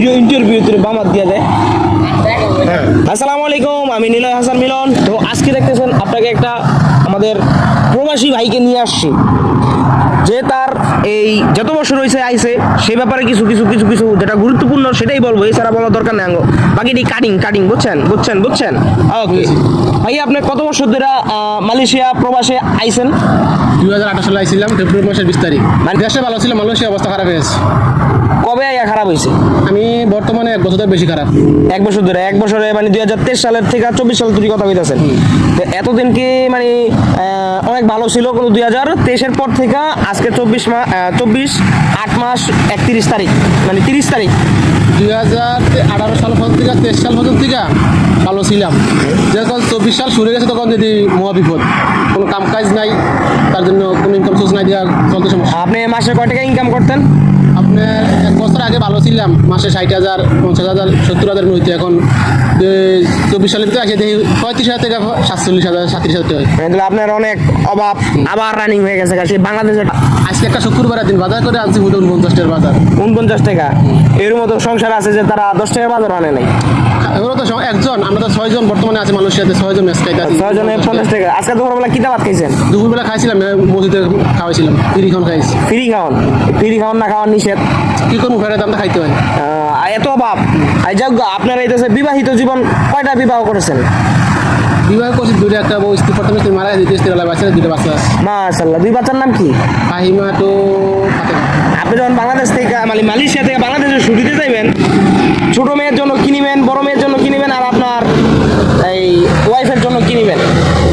Video interview তুলে বামাত দিয়ে দেয় আসসালামু আলাইকুম আমি নীলয় হাসান মিলন। তো আজকে দেখতেছেন আপনাকে একটা আমাদের প্রবাসী ভাইকে নিয়ে আসছি। যে তার এই যত বছর হয়েছে আইসে সে ব্যাপারে কিছু কিছু কিছু কিছু যেটা গুরুত্বপূর্ণ সেটাই বলব। এছাড়া বলার দরকার নেই বাকি বাকিটি কাটিং কাটিং বুঝছেন? বুঝছেন বুঝছেন? ওকে ভাই আপনি কত বছর ধরে মালয়েশিয়া প্রবাসে আইছেন? দুই হাজার আঠারো সালে আইছিলাম ফেব্রুয়ারি মাসের বিশ তারিখ। মানে দেশে ভালো ছিল মালয়েশিয়া অবস্থা খারাপ হয়েছে কবে আইয়া খারাপ হয়েছে আমি বর্তমানে এক বছর ধরে বেশি খারাপ। এক বছর ধরে এক বছরে মানে দুই হাজার তেইশ সালের থেকে চব্বিশ সাল তুই কথা কইতেছেন। তো এতদিন কি মানে অনেক ভালো ছিল কিন্তু দুই হাজার তেইশের পর থেকে? আজকে চব্বিশ মাস চব্বিশ আট মাস একত্রিশ তারিখ মানে তিরিশ তারিখ। দুই হাজার আঠারো সাল পর্যন্ত থেকে, তেইশ সাল পর্যন্ত থেকে ভালো ছিলাম। যখন চব্বিশ সাল শুরু গেছে তখন যদি মহা বিপদ, কোনো কাম কাজ নাই, তার জন্য কোনো ইনকাম সোর্স নাই দেওয়া চলতে সমস্যা। আপনি মাসে কয় টাকা ইনকাম করতেন? আপনার এক বছর আগে ভালো ছিলাম। মাসে ষাট হাজার পঞ্চাশ হাজার সত্তর হাজার নইতে। এখন চব্বিশ সালের ভিতরে আসে দেখি পঁয়ত্রিশ হাজার থেকে সাতচল্লিশ হাজার সাতত্রিশ হাজার তাহলে আপনার অনেক অভাব। আবার রানিং হয়ে গেছে সেই বাংলাদেশের আজকে একটা শুক্রবারের দিন বাজার করে আনছি হুদুন পঞ্চাশ টাকার বাজার। উনপঞ্চাশ টাকা। এর মতো সংসার আছে যে তারা দশ টাকা বাজার আনে নাই। এগুলো তো সব- একজন আমরা তো ছয়জন বর্তমানে আছি মালয়েশিয়াতে ছয়জন ম্যাচ খাইতে আছি। ছয় জনে পঞ্চাশ টাকা। আজকে দুপুরবেলা কিতা ভাত খাইছেন? দুপুরবেলা খাইছিলাম মসজিদে খাওয়াইছিলাম তিরিখন খাইছি। ফ্রি খাওয়ান। ফ্রি খাওয়ান না খাওয়ান নিষেধ। কি করব ফেরত? দামটা খাইতে হয় এত অভাব। আর যাক আপনার এই বিবাহিত জীবন কয়টা বিবাহ করেছেন? বিবাহ করছি দুইটা একটা বউ স্ত্রী প্রথমে স্ত্রী মারা দ্বিতীয় স্ত্রী বাচ্চা দুইটা বাচ্চা আছে। মাশাল্লাহ দুই বাচ্চার নাম কি? আহিমা তো আপনি যখন বাংলাদেশ থেকে মানে মালয়েশিয়া থেকে বাংলাদেশে ছুটিতে যাইবেন ছোট মেয়ের জন্য কিনিবেন বড় মেয়ের জন্য কিনিবেন আর আপনার এই ওয়াইফের জন্য কিনিবেন।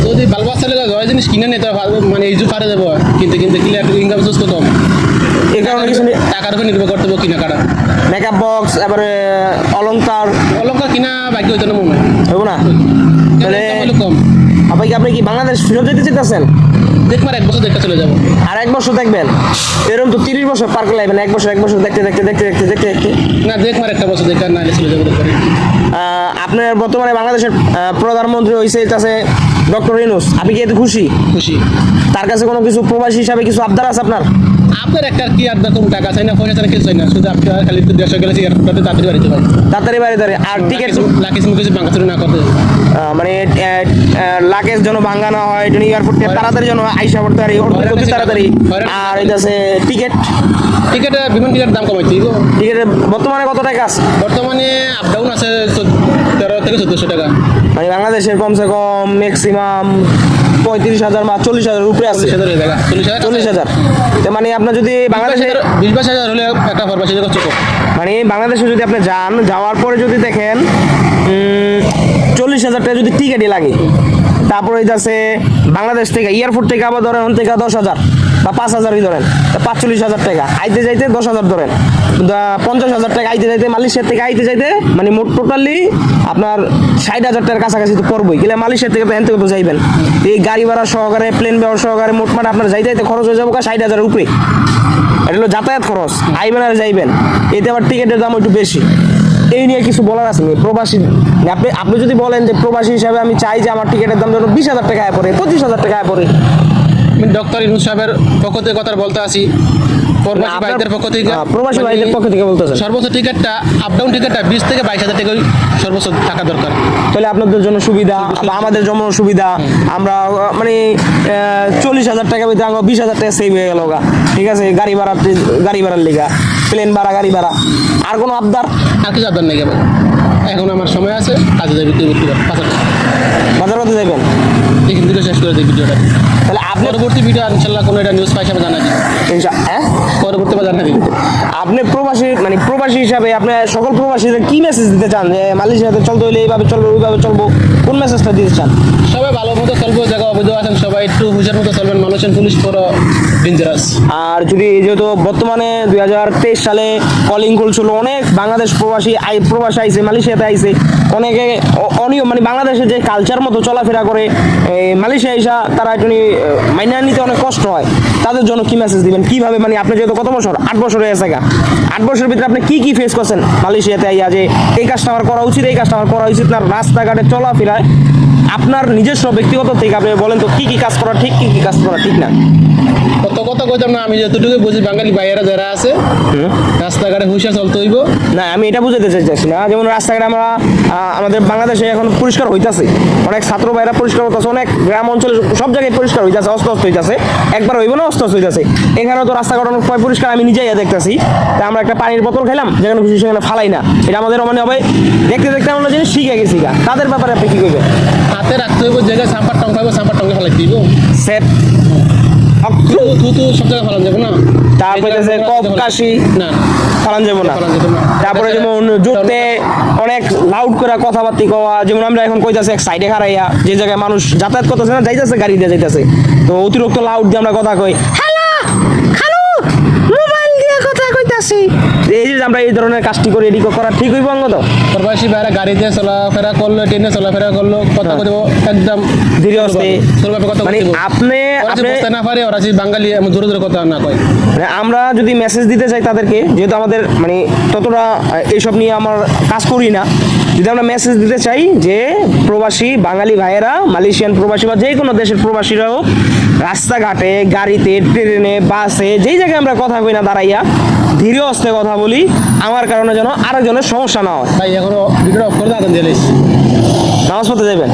যদি বাল বাচ্চা লেগে জিনিস কিনে নিতে মানে এই যে পারে যাব কিনতে কিনতে একটু ইনকাম সোর্স কত হবে? এই কারণে কিছু টাকার উপর নির্ভর করতে হবে কিনা কাটা মেকআপ বক্স এবারে অলংকার। অলঙ্কার কিনা বাকি হইতো না মনে হব না? তাহলে কম? আপনি কি আপনি কি বাংলাদেশ ফেরত যেতে চাইতেছেন? দেখবার এক বছর দেখতে চলে যাব। আর এক বছর দেখবেন? এরকম তো তিরিশ বছর পার করে লাগবেন এক বছর এক বছর দেখতে দেখতে দেখতে দেখতে দেখতে দেখতে। না দেখবার একটা বছর দেখে না চলে যাব আপনার বর্তমানে বাংলাদেশের প্রধানমন্ত্রী হয়েছে আছে ডক্টর ইনুস আপনি কি এতে খুশি? খুশি। তার কাছে কোনো কিছু প্রবাসী হিসাবে কিছু আবদার আছে আপনার? আপনার একটা কি আর দেখুন টাকা চাই না পয়সা চাই না কিছু চাই না শুধু আপনার খালি একটু দেড়শো গেলে তাড়াতাড়ি বাড়িতে তাড়াতাড়ি বাড়ি ধরে আর টিকিট লাকিস মুকেশ বাংলাদেশ না করতে মানে লাগেজ যেন ভাঙ্গা না হয় এটা এয়ারপোর্টে তাড়াতাড়ি যেন আইসা পড়তে পারি তাড়াতাড়ি। আর এটা আছে টিকিট টিকিটে বিমান টিকিটের দাম কমাইছি টিকিটের বর্তমানে কত টাকা আছে? বর্তমানে আপ ডাউন আছে থেকে চোদ্দশো টাকা। মানে বাংলাদেশের কমসে কম ম্যাক্সিমাম পঁয়ত্রিশ হাজার বা চল্লিশ হাজার উপরে আছে। চল্লিশ হাজার মানে আপনার যদি বাংলাদেশে বিশ বাইশ হাজার হলে একটা ফরমাসি মানে বাংলাদেশে যদি আপনি যান যাওয়ার পরে যদি দেখেন চল্লিশ হাজার টাকা যদি টিকিটই লাগে তারপরে হইতাছে বাংলাদেশ থেকে এয়ারপোর্ট থেকে আবার ধরেন থেকে দশ হাজার। বা পাঁচ হাজারই ধরেন? পাঁচচল্লিশ হাজার টাকা। আইতে যাইতে দশ হাজার ধরেন। পঞ্চাশ হাজার টাকা আইতে যাইতে মালয়েশিয়ার থেকে আইতে যাইতে মানে মোট টোটালি আপনার ষাট হাজার টাকার কাছাকাছি তো পড়বই। গেলে মালয়েশিয়ার থেকে তো থেকে তো যাইবেন এই গাড়ি ভাড়া সহকারে প্লেন ভাড়া সহকারে মোটমাট আপনার যাইতে যাইতে খরচ হয়ে যাব ষাট হাজারের উপরে। এটা হলো যাতায়াত খরচ। আইবেন আর যাইবেন। এতে আবার টিকিটের দাম একটু বেশি। এই নিয়ে কিছু বলার আছে প্রবাসী আপনি আপনি যদি বলেন যে প্রবাসী হিসাবে আমি চাই যে আমার টিকিটের দাম যেন বিশ হাজার টাকায় পড়ে, পঁচিশ হাজার টাকায় পড়ে। ডক্টর ইনুস সাহেবের পক্ষ থেকে কথা বলতে আসি। প্রবাসী ভাইদের পক্ষ থেকে প্রবাসী মানে ভাইদের পক্ষ থেকে বলতে বলতেছেন। সর্বোচ্চ টিকিটটা আপ ডাউন টিকিটটা বিশ থেকে বাইশ হাজার টাকা সর্বোচ্চ টাকা দরকার। তাহলে আপনাদের জন্য সুবিধা বা আমাদের জন্য সুবিধা আমরা মানে চল্লিশ হাজার টাকা ভিতরে আমরা বিশ হাজার টাকা সেভ হয়ে গেল গা। ঠিক আছে? গাড়ি ভাড়া গাড়ি ভাড়ার লিগা। প্লেন ভাড়া গাড়ি ভাড়া। আর কোনো আবদার? আর কিছু আবদার নেই এখন আমার সময় আছে কাজে বিক্রি করতে পারব বাজার। মধ্যে যাবেন? দেখি থেকে শেষ করে দিই ভিডিওটা। তাহলে পরবর্তী ভিডিও ইনশাল্লাহ কোনো একটা নিউজ পাই হিসাবে জানা দিই। হ্যাঁ? পরবর্তী বা জানা দিই আপনি প্রবাসী মানে প্রবাসী হিসাবে আপনি সকল প্রবাসীদের কি মেসেজ দিতে চান? যে মালয়েশিয়াতে চলতে হলে এইভাবে চলবো ওইভাবে চলবো কোন মেসেজটা দিতে চান? সবাই ভালো মতো চলবো আছেন সবাই, একটু হুশার মতো চলবেন। মানুষের পুলিশ পুরো ডেঞ্জারাস আর যদি যেহেতু বর্তমানে দুই হাজার তেইশ সালে কলিং খুলছিল অনেক বাংলাদেশ প্রবাসী আই, প্রবাসী আইছে, মালয়েশিয়াতে আইছে, অনেকে অনিয়ম মানে বাংলাদেশে যে কালচার মতো চলাফেরা করে মালয়েশিয়া আইসা তারা একটু মাইনা নিতে অনেক কষ্ট হয়। তাদের জন্য কি মেসেজ দিবেন? কীভাবে? মানে আপনি যেহেতু কত বছর? আট বছর হয়ে গা। আট বছরের ভিতরে আপনি কি কি ফেস করছেন? মালয়েশিয়াতে আইয়া যে, এই কাজটা আমার করা উচিত, এই কাজটা আমার করা উচিত না। রাস্তাঘাটে চলাফেরায় আপনার নিজস্ব ব্যক্তিগত থেকে আপনি বলেন তো কি কি কাজ করা ঠিক কি কি কাজ করা ঠিক না? কত কথা কইতাম না আমি যতটুকু বুঝি বাঙালি ভাইয়েরা যারা আছে রাস্তাঘাটে হুঁশিয়ার চলতে হইব। না আমি এটা বুঝাতে চাইছি না। যেমন রাস্তাঘাটে আমরা আমাদের বাংলাদেশে এখন পরিষ্কার হইতাছে। অনেক ছাত্র ভাইরা পরিষ্কার হইতাছে অনেক গ্রাম অঞ্চলে সব জায়গায় পরিষ্কার হইতাছে অস্ত অস্ত হইতাছে। একবার হইব না অস্ত অস্ত হইতাছে। এখানে তো রাস্তাঘাট অনেক পরিষ্কার আমি নিজেই দেখতেছি। তা আমরা একটা পানির বোতল খেলাম যেখানে খুশি সেখানে ফালাই না। এটা আমাদের মানে হবে দেখতে দেখতে আমরা জিনিস শিখে গেছি তাদের ব্যাপারে আপনি কি করবেন হাতে রাখতে হইব জায়গায় সাম্পার টঙ্কা হইব সাম্পার টঙ্কা ফেলাই দিব সেট। থু থু সব জায়গায় ফেলান যাব না? তারপরে যে কপ কাশি না। ফালান যাব না। তারপরে যেমন জুটতে অনেক লাউড করে কথাবার্তি কওয়া যেমন আমরা এখন কইতাছি এক সাইডে খারাইয়া যে জায়গায় মানুষ যাতায়াত করতেছে না যাইতেছে গাড়ি দিয়ে যাইতেছে। তো অতিরিক্ত লাউড দিয়ে আমরা কথা কই। হ্যালো খালু মোবাইল দিয়ে কথা কইতাছি। এই যে আমরা এই ধরনের কাজটি করি এদিকে করা ঠিক হইব অঙ্গ তো প্রবাসী ভাইরা গাড়িতে চলাফেরা করল ট্রেনে চলাফেরা করল কথা হ্যাঁ। কইব একদম ধীরে হস্তে মানে আপনি আপনি বুঝতে না পারে ওরা যে বাঙালি এমন জোরে জোরে কথা না কয় মানে আমরা যদি মেসেজ দিতে চাই তাদেরকে যেহেতু আমাদের মানে ততটা এইসব নিয়ে আমার কাজ করি না যদি আমরা মেসেজ দিতে চাই যে প্রবাসী বাঙালি ভাইয়েরা মালয়েশিয়ান প্রবাসী বা যে কোনো দেশের প্রবাসীরা হোক রাস্তাঘাটে গাড়িতে ট্রেনে বাসে যেই জায়গায় আমরা কথা কই না দাঁড়াইয়া ধীরে অস্তে কথা বলি আমার কারণে যেন আরেকজনের সমস্যা না হয়। তাই এখনও ভিডিওটা অফ করে দাঁড়ান দিয়ে নামাজ পড়তে যাবেন